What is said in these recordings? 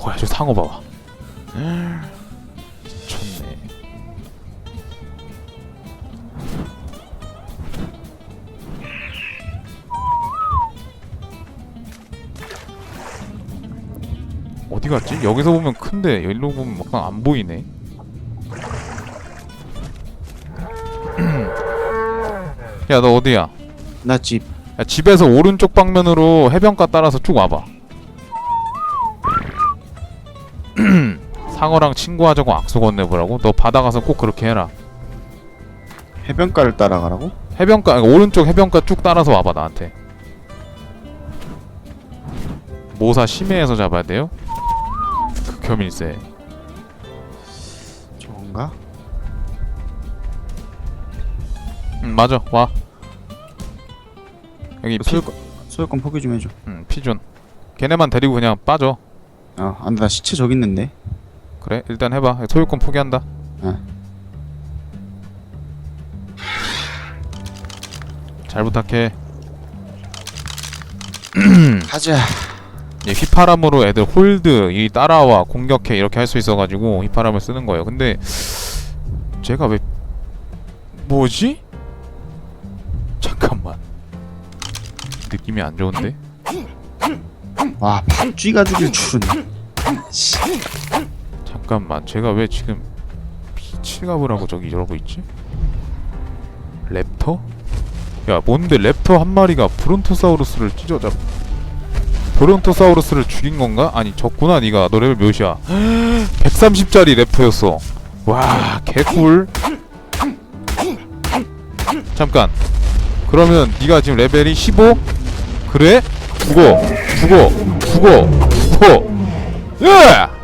어야 저 상어 봐봐 미쳤네 어디 갔지? 여기서 보면 큰데 여기로 보면 막상 안 보이네 야 너 어디야? 나 집. 야, 집에서 오른쪽 방면으로 해변가 따라서 쭉 와봐. 상어랑 친구하자고 악수 건네보라고? 너 바다 가서 꼭 그렇게 해라. 해변가를 따라가라고? 해변가, 아니, 오른쪽 해변가 쭉 따라서 와봐, 나한테. 모사 심해에서 잡아야 돼요? 극혐일세. 저건가? 응, 맞아, 와. 여기 피, 소유권 소유권 포기 좀 해줘. 응, 피존. 걔네만 데리고 그냥 빠져. 어, 안돼 나 시체 저기 있는데. 그래, 일단 해봐. 소유권 포기한다. 어. 잘 부탁해. 가자. 이 휘파람으로 애들 홀드, 이 따라와, 공격해 이렇게 할 수 있어가지고 휘파람을 쓰는 거예요. 근데 제가 왜 뭐지? 잠깐만. 느낌이 안 좋은데? 와 밥쥐가 죽일 줄은. 씨. 잠깐만. 제가 왜 지금 피치갑을 하고 저기 이러고 있지? 랩터? 야, 뭔데 랩터 한 마리가 브론토사우루스를 찢어잡 브론토사우루스를 죽인 건가? 아니, 적구나, 니가. 너 레벨 몇이야? 130짜리 랩터였어. 와, 개꿀. 잠깐. 그러면 니가 지금 레벨이 15? 그래? 죽어. 죽어. 죽어. 죽어. 예!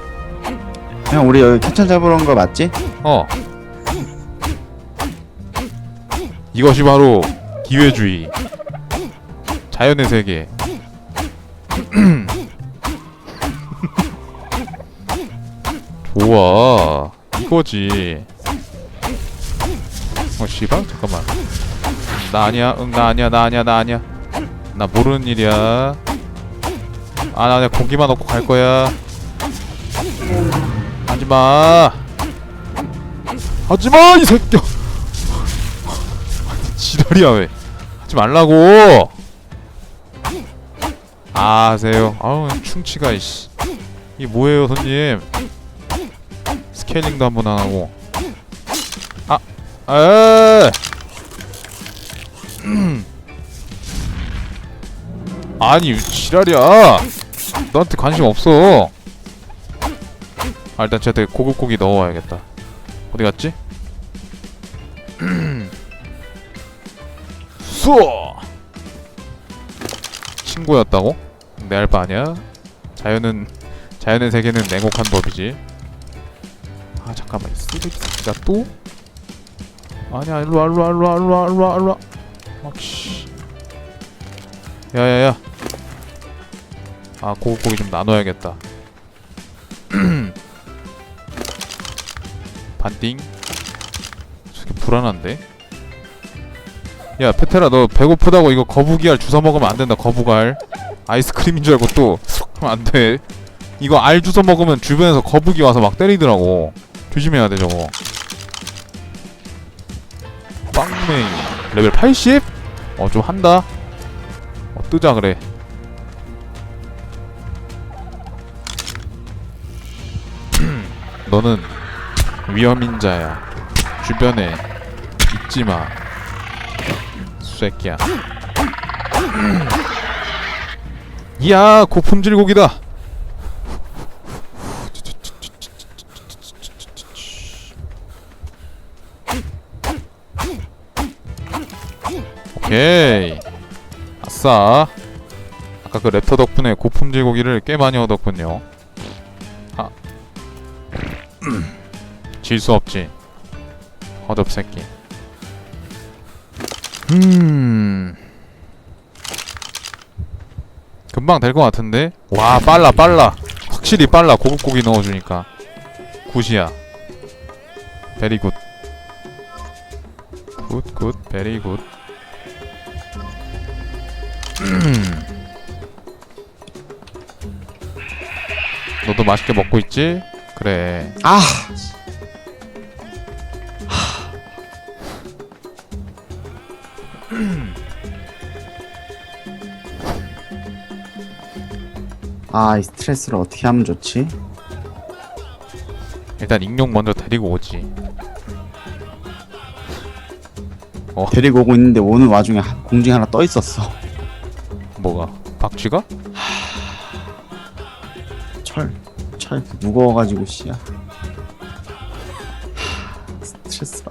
형 우리 여기 캐천 잡으러 온 거 맞지? 어. 이것이 바로 기회주의. 자연의 세계. 좋아. 이거지. 어, 씨발? 잠깐만. 나 아니야. 응, 나 아니야. 나 아니야. 나 아니야. 나 모르는 일이야. 아, 나 그냥 고기만 넣고 갈 거야. 하지마. 하지마 이 새끼야. 지랄이야 왜? 하지 말라고. 아 하세요? 아우 충치가 이씨. 이게 뭐예요 손님? 스케일링도 한 번 안 하고. 아 에. 아니 지랄이야. 너한테 관심 없어 아 일단 쟤한테 고급 고기 넣어와야겠다 어디 갔지? 수어 친구였다고? 내 알바 아니야? 자연은 자연의 세계는 냉혹한 법이지. 아 잠깐만 이 쓰레기 새끼가 또? 아니야 일로와 일로와 일로와 일로와 일로와 일로와 막씨 야야야 아 고급고기 좀 나눠야겠다 띵 저게 불안한데? 야 페테라 너 배고프다고 이거 거북이알 주워 먹으면 안 된다 거북알. 아이스크림인 줄 알고 또 하면 안돼. 이거 알 주워 먹으면 주변에서 거북이 와서 막 때리더라고. 조심해야 돼 저거. 빵맹이 레벨 80? 어 좀 한다. 어 뜨자 그래. 너는 위험인 자야. 주변에 있지 마. 쇠끼야. 이야, 고품질 고기다. 오케이. 아싸. 아까 그 랩터 덕분에 고품질 고기를 꽤 많이 얻었군요. 질 수 없지. 허접 새끼. 음. 금방 될 것 같은데? 와, 빨라, 빨라. 확실히 빨라. 고급 고기 넣어주니까. 굿이야. 베리 굿. 굿, 굿, 베리 굿. 음. 너도 맛있게 먹고 있지? 그래. 아 아, 이 스트레스를 어떻게 하면 좋지? 일단 익룡 먼저 데리고 오지. 데리고 오고 있는데 오는 와중에 하- 공중에 하나 떠 있었어. 뭐가? 박쥐가? 철, 철 무거워가지고 씨야. 하, 스트레스.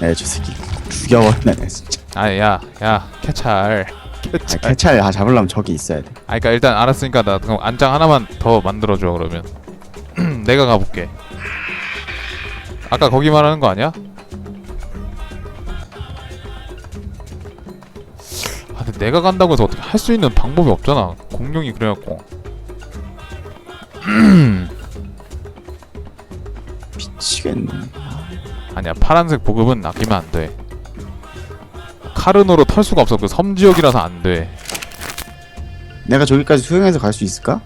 네, 저 새끼 죽여버리네, 내 진짜. 아, 야, 야, 캐찰. 아, 개찰 아, 잡으려면 저기 있어야 돼. 아, 그니까 일단 알았으니까 나 그럼 안장 하나만 더 만들어줘 그러면. 내가 가볼게. 아까 거기 말하는 거 아니야? 아, 근데 내가 간다고 해서 어떻게 할 수 있는 방법이 없잖아. 공룡이 그래갖고. 미치겠네. 아니야, 파란색 보급은 아끼면 안 돼. 카르노로 털 수가 없어. 그 섬 지역이라서 안 돼. 내가 저기까지 수영해서 갈 수 있을까?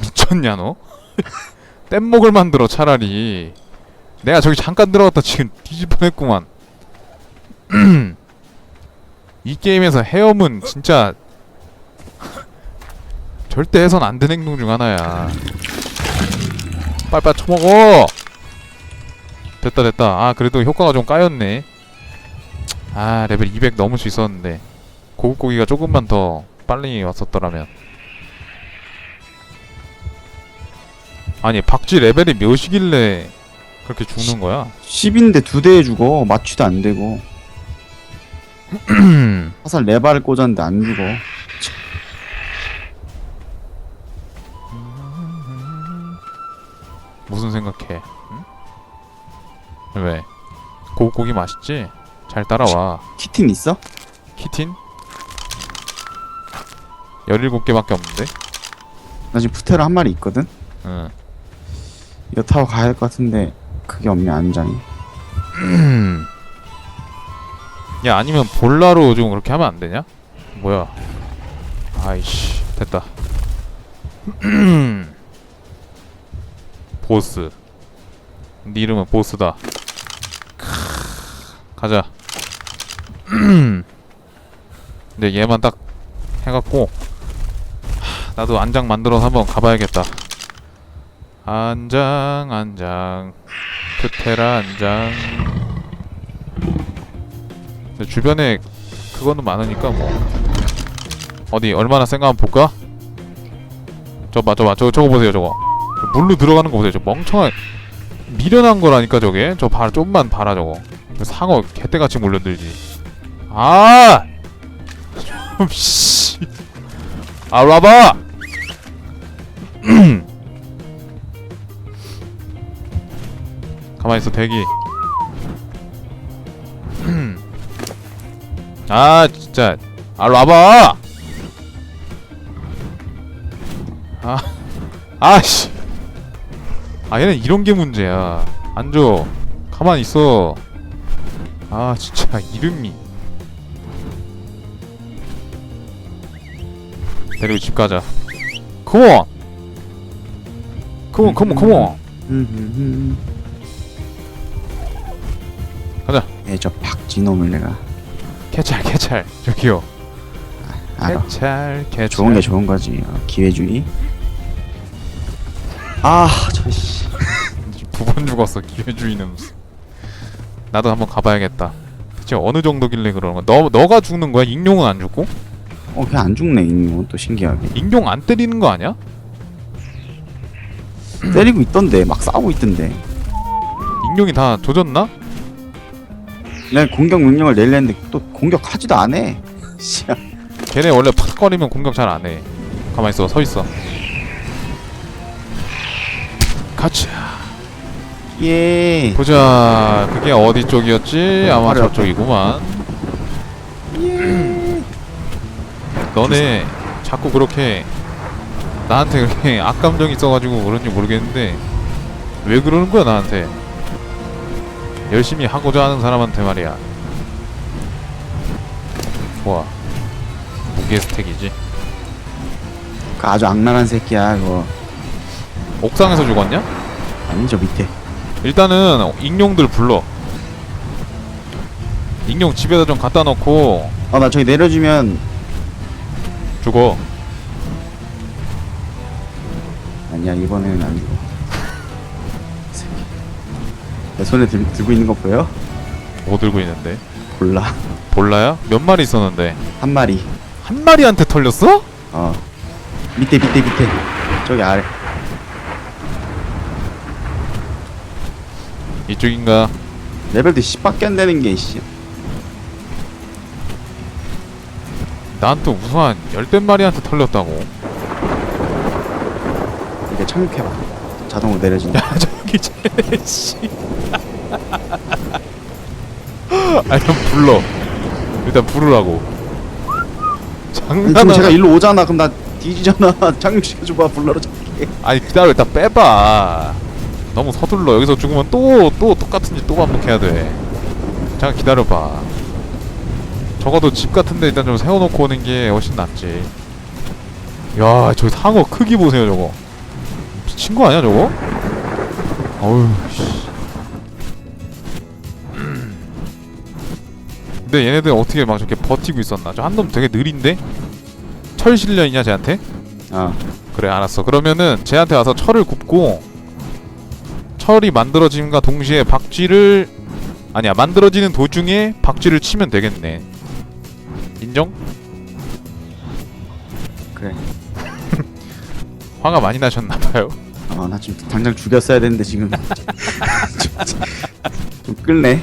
미쳤냐 너? 뗏목을 만들어 차라리 내가 저기 잠깐 들어갔다 지금 뒤집어냈구만 이 게임에서 헤엄은 진짜 절대 해선 안 되는 행동 중 하나야 빨빨 쳐먹어 됐다 됐다 아 그래도 효과가 좀 까였네 아 레벨 200 넘을 수 있었는데 고급 고기가 조금만 더 빨리 왔었더라면 아니 박쥐 레벨이 몇이길래 그렇게 죽는 거야? 10인데 두 대에 죽어. 마취도 안 되고. 화살 네 발을 꽂았는데 안 죽어. 무슨 생각해? 응? 왜? 고기 맛있지? 잘 따라와. 키틴 있어? 키틴? 17개밖에 없는데? 나 지금 푸테라 한 마리 있거든? 응. 이거 타고 가야 할 것 같은데 그게 없네 안장이 야 아니면 볼라로 좀 그렇게 하면 안 되냐? 뭐야? 아이씨 됐다. 보스. 네 이름은 보스다. 크, 가자. 근데 얘만 딱 해갖고 하, 나도 안장 만들어서 한번 가봐야겠다. 안장 안장 크테라 안장. 근데 주변에 그거는 많으니까 뭐 어디 얼마나 센가 한번 볼까? 저 봐, 저 봐, 저 저거 보세요, 저거. 저 물로 들어가는 거 보세요, 저 멍청한 미련한 거라니까 저게. 저 봐, 좀만 봐라 저거. 그 상어 개떼같이 몰려들지. 아, 좀 씨. 아, 와봐. 가만히 있어 대기. 아 진짜. 아 와봐! 아 아씨. 아 얘는 이런 게 문제야. 앉아 가만히 있어. 아 진짜. 이름이 데리고 집 가자. 컴온 컴온 컴온 컴온 가자. 예저 박쥐놈을 내가. 캐찰 캐찰. 저기요. 알아. 캐찰 캐찰. 좋은 게 좋은 거지. 어, 기회주의. 아 저씨. 두번 죽었어 기회주의는. 무슨 나도 한번 가봐야겠다. 대체 어느 정도길래 그러는 거야? 너, 너가 죽는 거야? 익룡은 안 죽고? 어 그냥 안 죽네 이놈 또 신기하게. 익룡 안 때리는 거 아니야? 때리고 있던데 막 싸우고 있던데. 익룡이 다 조졌나? 내가 공격 명령을 내려는데 또 공격하지도 않아 씨야 걔네 원래 팍 거리면 공격 잘 안 해. 가만히 있어 서 있어. 가자. 예. 보자. 그게 어디 쪽이었지? 아마. 저쪽이구만 너네 자꾸 그렇게 나한테 그렇게 악감정 있어가지고 그런지 모르겠는데 왜 그러는 거야 나한테? 열심히 하고자 하는 사람한테 말이야. 좋아. 무게 스택이지. 그 아주 악랄한 새끼야 그거. 옥상에서 죽었냐? 아니 저 밑에. 일단은 익룡들 불러. 익룡 집에다 좀 갖다 놓고 어 나 저기 내려주면 죽어 아니야 이번에는 안 죽어 새끼. 내 손에 들, 들고 있는 거 보여? 뭐 들고 있는데 몰라 볼라야? 몇 마리 있었는데 한 마리 한 마리한테 털렸어? 어 밑에 밑에 밑에 저기 아래 이쪽인가? 레벨도 10밖에 안 되는 게 씨. 난 또 우선 열댓 마리한테 털렸다고. 이게 착륙해봐. 자동으로 내려진다. 야 저기 쟤씨. 아 일단 불러. 일단 부르라고. 아니, 지금 제가 일로 오잖아. 그럼 나 뒤지잖아. 착륙시켜줘봐. 불러러 잡게 아니 기다려. 일단 빼봐. 너무 서둘러. 여기서 죽으면 또 또 똑같은 짓 또 반복해야 돼. 잠깐 기다려봐 적어도 집 같은데 일단 좀 세워놓고 오는 게 훨씬 낫지. 야저 상어 크기 보세요 저거. 미친 거 아니야 저거? 어휴 씨. 근데 얘네들 어떻게 막 저렇게 버티고 있었나? 저 한 놈 되게 느린데? 철 실려있냐 쟤한테? 어 그래 알았어. 그러면은 쟤한테 와서 철을 굽고 철이 만들어짐과 동시에 박쥐를 아니야 만들어지는 도중에 박쥐를 치면 되겠네 인정? 그래. 화가 많이 나셨나봐요. 어나 지금 당장 죽였어야 되는데 지금. 좀, 좀 끌네.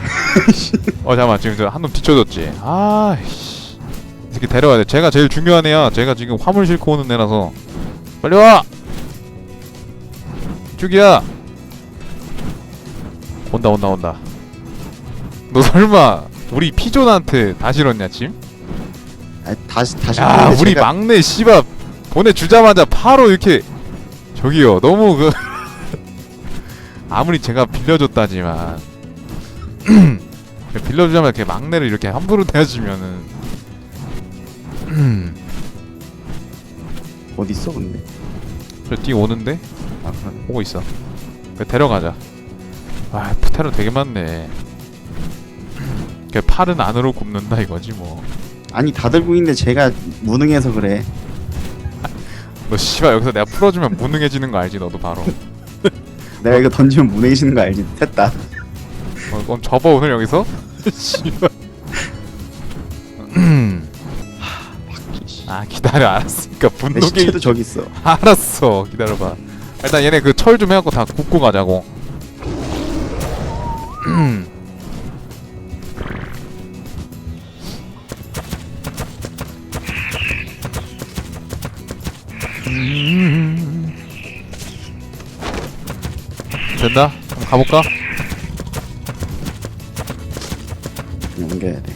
어 잠깐만. 지금 저 한놈 뒤쳐졌지. 아이씨. 이 새끼 데려와야 돼. 쟤가 제일 중요한 애야. 쟤가 지금 화물 싣고 오는 애라서. 빨리 와! 쭉이야! 온다 온다 온다. 너 설마 우리 피존한테 다 실었냐 침? 아, 다시 다시 야 보는데 우리 제가- 막내 씨발 보내주자마자 바로 이렇게 저기요 너무 그 아무리 제가 빌려줬다지만 빌려주자마자 이렇게 막내를 이렇게 함부로 대하시면은 어디 있어 근데? 저 뒤에 오는데? 아 그럼 오고 있어. 그 데려가자. 아 푸테로 되게 많네. 그 팔은 안으로 굽는다 이거지 뭐너 아니 다 들고 있는데 제가 무능해서 그래. 씨발 여기서 내가 풀어주면 무능해지는 거 알지? 너도 바로. 내가 이거 던지면 무능해지는 거 알지? 됐다. 어, 그럼 접어 오늘 여기서? 씨발. 아 기다려. 알았으니까 내 분노 게임 시체도 저기 있어. 알았어. 기다려봐. 일단 얘네 그 철 좀 해갖고 다 굽고 가자고 된다? 그럼 가볼까? 옮겨야 돼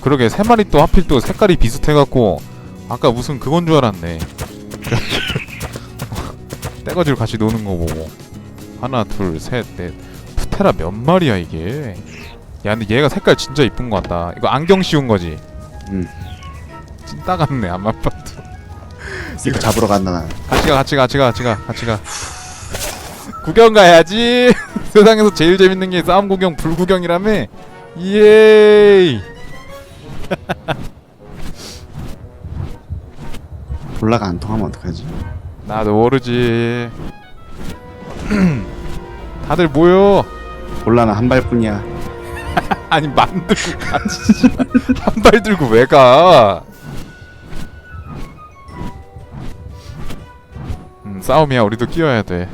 그러게 세 마리 또 하필 또 색깔이 비슷해갖고 아까 무슨 그건 줄 알았네. 떼거지로 같이 노는 거 보고 하나 둘 셋 넷 푸테라 몇 마리야 이게? 야 근데 얘가 색깔 진짜 이쁜 거 같다. 이거 안경 씌운 거지? 응 찐따 같네 봐도. 이거 잡으러 간다 나 같이 가 같이 가 같이 가 같이 가 같이 가. 구경 가야지. 세상에서 제일 재밌는 게 싸움 구경 불구경이라며. 예이. 볼라가 안 통하면 어떡하지 나도 모르지. 다들 모여. 볼라는 한 발뿐이야 아니 만들고 가지. 한발 들고 왜 가? 싸움이야. 우리도 끼어야 돼.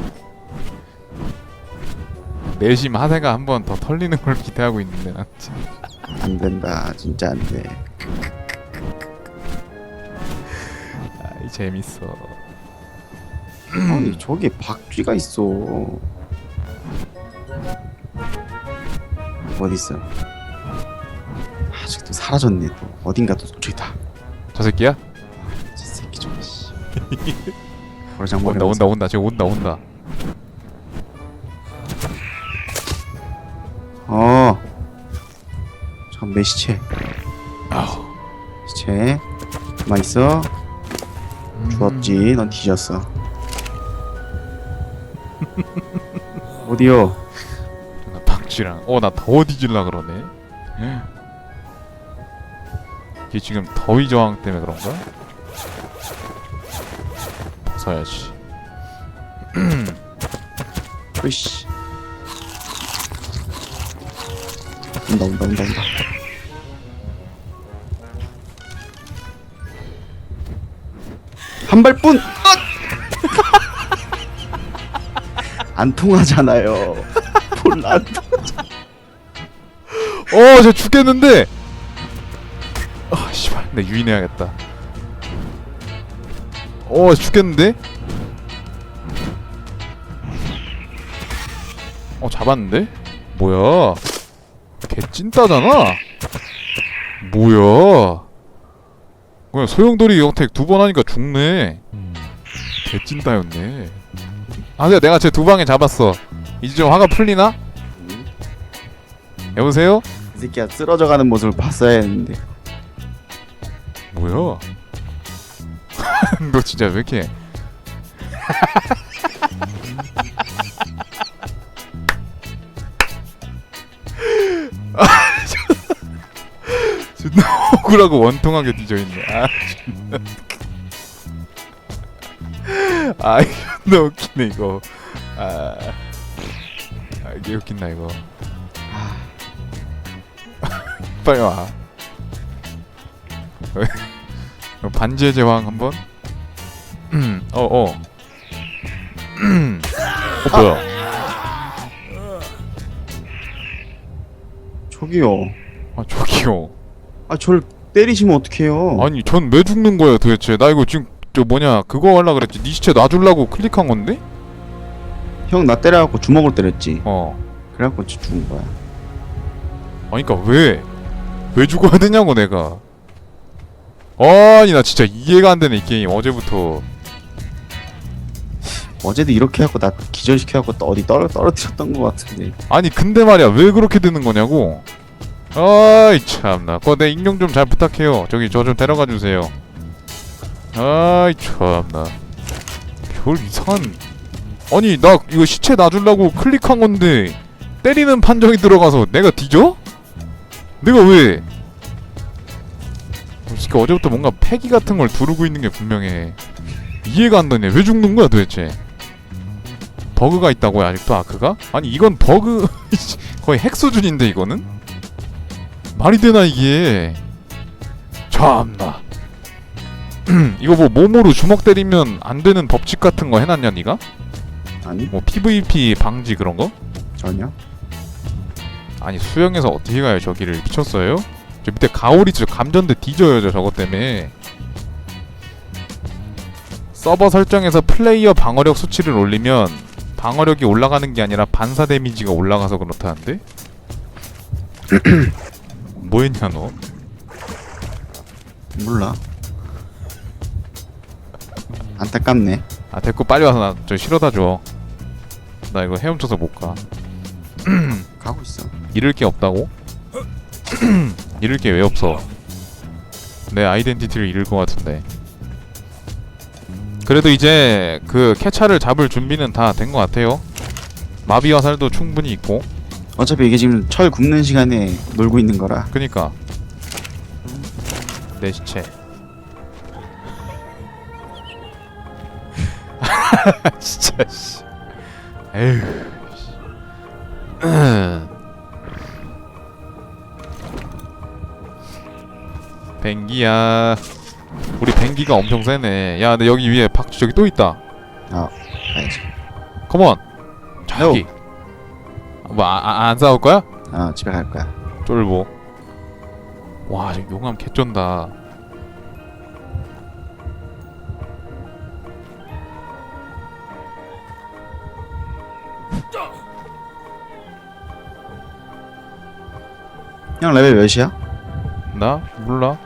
내심 하세가 한 번 더 털리는 걸 기대하고 있는데 난. 안 된다 진짜 안돼 아이 재밌어. 아니 저기 박쥐가 있어 어디 있어 아직도 사라졌네 또 어딘가 또 저기다 저 새끼야? 저 새끼 좀 씨. 버장머리 온다 온다 온다. 지금 온다 온다. 어. 잠깐 내 시체. 아우. 시체. 가만 있어. 주웠지. 넌 뒤졌어. 어디요? 나 박쥐랑 어나 더워 뒤질라 그러네 이게 지금 더위 저항 때문에 그런가? 벗어야지 으이씨. 온다 온다 온다 온다. 한 발뿐. 안 통하잖아요. 몰라. 안 통- 어, 쟤 죽겠는데. 아, 씨발, 내 유인해야겠다. 어, 죽겠는데? 어, 잡았는데? 뭐야? 개 찐따잖아. 뭐야? 그냥 소용돌이 영택 두 번 하니까 죽네. 개 찐따였네. 아, 근데 내가 쟤 두 방에 잡았어. 이제 좀 화가 풀리나? 여보세요? 이 새끼야 쓰러져가는 모습을 봤어야 했는데. 뭐야? 너 진짜 왜 이렇게 존나 억울하고 원통하게 뒤져있네. 아 존나 아 존나 웃기네 이거. 아, 아 이게 웃긴다 이거. 아, 빨리 와. 왜? 그럼 반지의 제왕 한번 음, 어어 어. 음. 어 뭐야 저기요. 아 저기요 아, 저를 때리시면 어떡해요? 아니 전 왜 죽는 거예요 도대체 나 이거 지금 저 뭐냐 그거 하려 그랬지 니 시체 놔주려고 클릭한 건데 형 나 때려갖고 주먹을 때렸지. 어 그래갖고 저 죽은 거야. 아니 그니까 왜? 왜 죽어야 되냐고 내가 아니 나 진짜 이해가 안 되네 이 게임. 어제부터. 어제도 이렇게 해갖고 나 기절시켜갖고 또 어디 떨어 떨어뜨렸던 것 같은데. 아니 근데 말이야 왜 그렇게 되는 거냐고? 아이 참나. 그거 내 익명 좀잘 부탁해요. 저기 저 좀 데려가 주세요. 아이 참나. 별 이상한. 아니 나 이거 시체 놔주려고 클릭한 건데 때리는 판정이 들어가서 내가 뒤져? 내가 왜 솔직히 어제부터 뭔가 패기 같은 걸 두르고 있는 게 분명해 이해가 안 되네 왜 죽는 거야 도대체 버그가 있다고요 아직도 아크가? 아니 이건 버그 거의 핵 수준인데 이거는? 말이 되나 이게 참나 이거 뭐 몸으로 주먹 때리면 안 되는 법칙 같은 거 해놨냐 니가? 아니 뭐 PVP 방지 그런 거? 전혀. 아니 수영에서 어떻게 가요 저기를 미쳤어요? 저 밑에 가오리 저 감전대 뒤져요 저 저것 때문에 서버 설정에서 플레이어 방어력 수치를 올리면 방어력이 올라가는 게 아니라 반사 데미지가 올라가서 그렇다는데? 뭐했냐 너? 몰라. 안타깝네. 아 됐고 빨리 와서 나 저 실어다 줘. 나 이거 헤엄쳐서 못 가. 가고 있어. 잃을 게 없다고? 잃을 게 왜 없어? 내 아이덴티티를 잃을 것 같은데. 그래도 이제 그 캐차를 잡을 준비는 다 된 것 같아요. 마비 화살도 충분히 있고. 어차피 이게 지금 철 굽는 시간에 놀고 있는 거라. 그니까 내 시체. 진짜 씨. 에휴. 뱅기야. 우리 뱅기가 엄청 세네. 야, 근데 여기 위에 박 저기 또 있다. 아, 가야지. 컴온. 저기. 뭐안 싸울 거야? 아, 집에 갈 거야. 쫄보. 와, 저 용암 개쩐다. 형 레벨 몇이야? 나 몰라.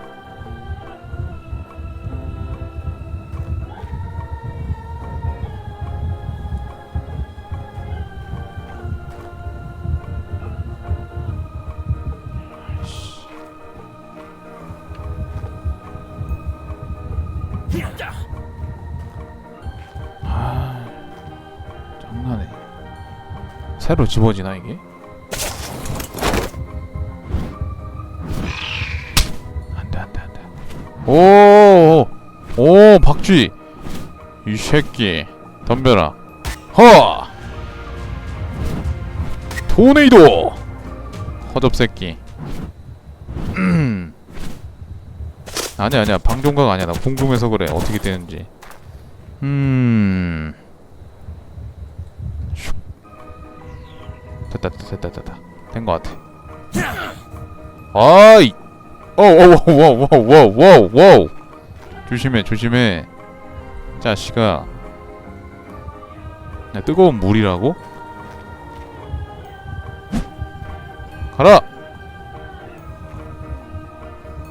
새로 집어지나 이게? 안돼 안돼 안돼. 오오 오, 박쥐. 이 새끼. 덤벼라. 허! 토네이도! 허접 새끼. 음. 아니야 아니야. 방종각 아니야. 나 궁금해서 그래. 어떻게 되는지. 음 됐다 됐다 됐다. 된거 같아. 아이! 어워워워워워워워 조심해 조심해. 자식아. 야 뜨거운 물이라고? 가라!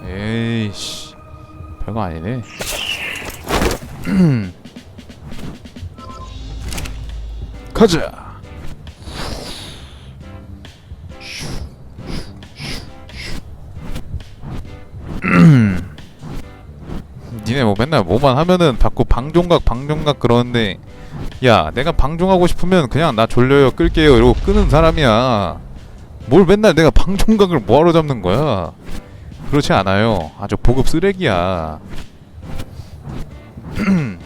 에이씨. 별거 아니네. 가자 니네 뭐 맨날 뭐만 하면은 자꾸 방종각 방종각 그러는데 야 내가 방종하고 싶으면 그냥 나 졸려요 끌게요 이러고 끄는 사람이야. 뭘 맨날 내가 방종각을 뭐하러 잡는 거야? 그렇지 않아요. 아주 보급 쓰레기야.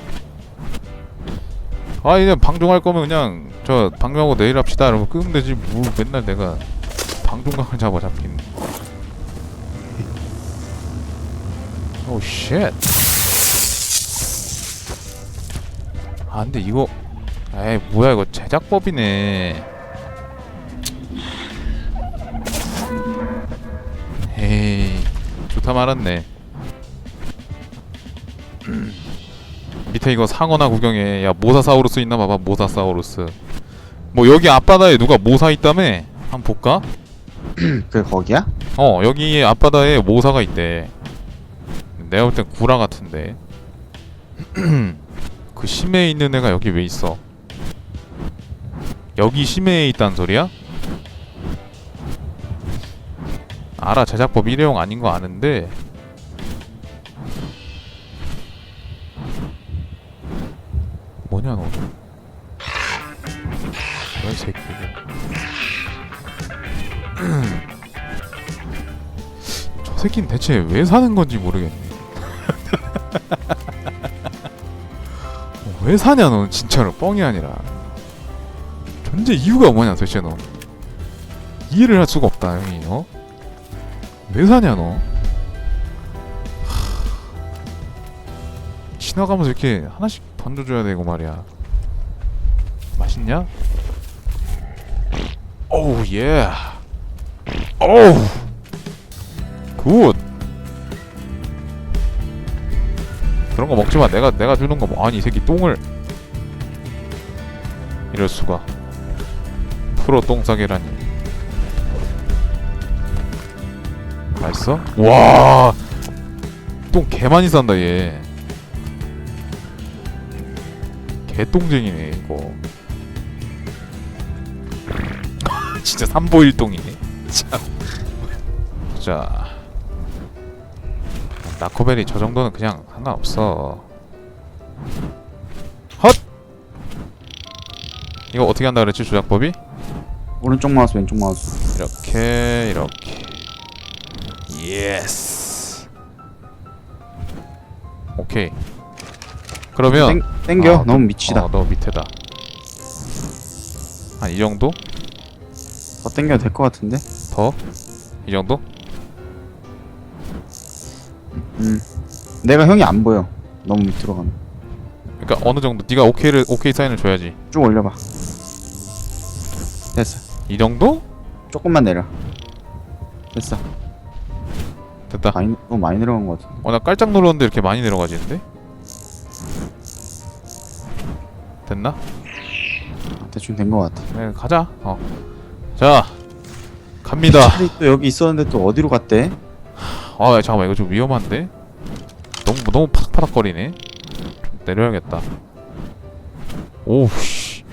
아 이제 방종할 거면 그냥 저 방종하고 내일 합시다. 이러고 끄면 되지. 뭘 맨날 내가 방종각을 잡아 잡긴 오쉣 아 근데 이거 에이 뭐야 이거 제작법이네. 에이 좋다 말았네. 밑에 이거 상어나 구경해. 야 모사사우루스 있나 봐봐 모사사우루스. 뭐 여기 앞바다에 누가 모사 있다며? 한번 볼까? 그 거기야? 어 여기 앞바다에 모사가 있대 내가 볼 땐 구라 같은데 그 심해에 있는 애가 여기 왜 있어 여기 심해에 있단 소리야? 알아 제작법 일회용 아닌 거 아는데 뭐냐 너? 이 새끼 저 새끼는 대체 왜 사는 건지 모르겠네. 왜 사냐 너? 진짜로 뻥이 아니라. 존재 이유가 뭐냐 도대체 너? 이해를 할 수가 없다 형이 어? 왜 사냐 너? 하... 지나가면서 이렇게 하나씩 던져줘야 되고 말이야. 맛있냐? 오우 예. 오우. 굿 그런 거 먹지 마. 내가 내가 주는 거 뭐. 아니 이 새끼 똥을. 이럴 수가. 프로 똥 싸개라니. 맛있어? 와. 똥 개 많이 싼다 얘. 개똥쟁이네 이거. 진짜 삼보일동이네. 참. 자 나코벨이 저 정도는 그냥 상관없어 헛! 이거 어떻게 한다 그랬지 조작법이? 오른쪽 마우스 왼쪽 마우스 이렇게 이렇게 예스 오케이 그러면 땡, 겨 아, 너무 미치다 어, 너 밑에다 한 이 정도? 더 땡겨도 될 것 같은데 더? 이 정도? 음. 내가 형이 안 보여. 너무 밑으로 가면. 그러니까 어느 정도 네가 오케이를 오케이 사인을 줘야지. 쭉 올려봐. 됐어. 이 정도? 조금만 내려. 됐어. 됐다. 많이 너무 많이 내려간 것 같은데. 어 나 깔짝 눌렀는데 이렇게 많이 내려가지는데? 됐나? 아, 대충 된 것 같아. 네 가자. 어 자 갑니다. 차라리 또 여기 있었는데 또 어디로 갔대? 아 야, 잠깐만. 이거 좀 위험한데? 너무 너무 파닥파닥거리네. 좀 내려야겠다. 오우씨.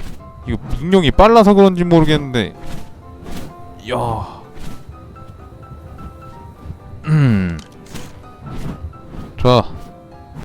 이거 익룡이 빨라서 그런지 모르겠는데. 이야. 음. 좋아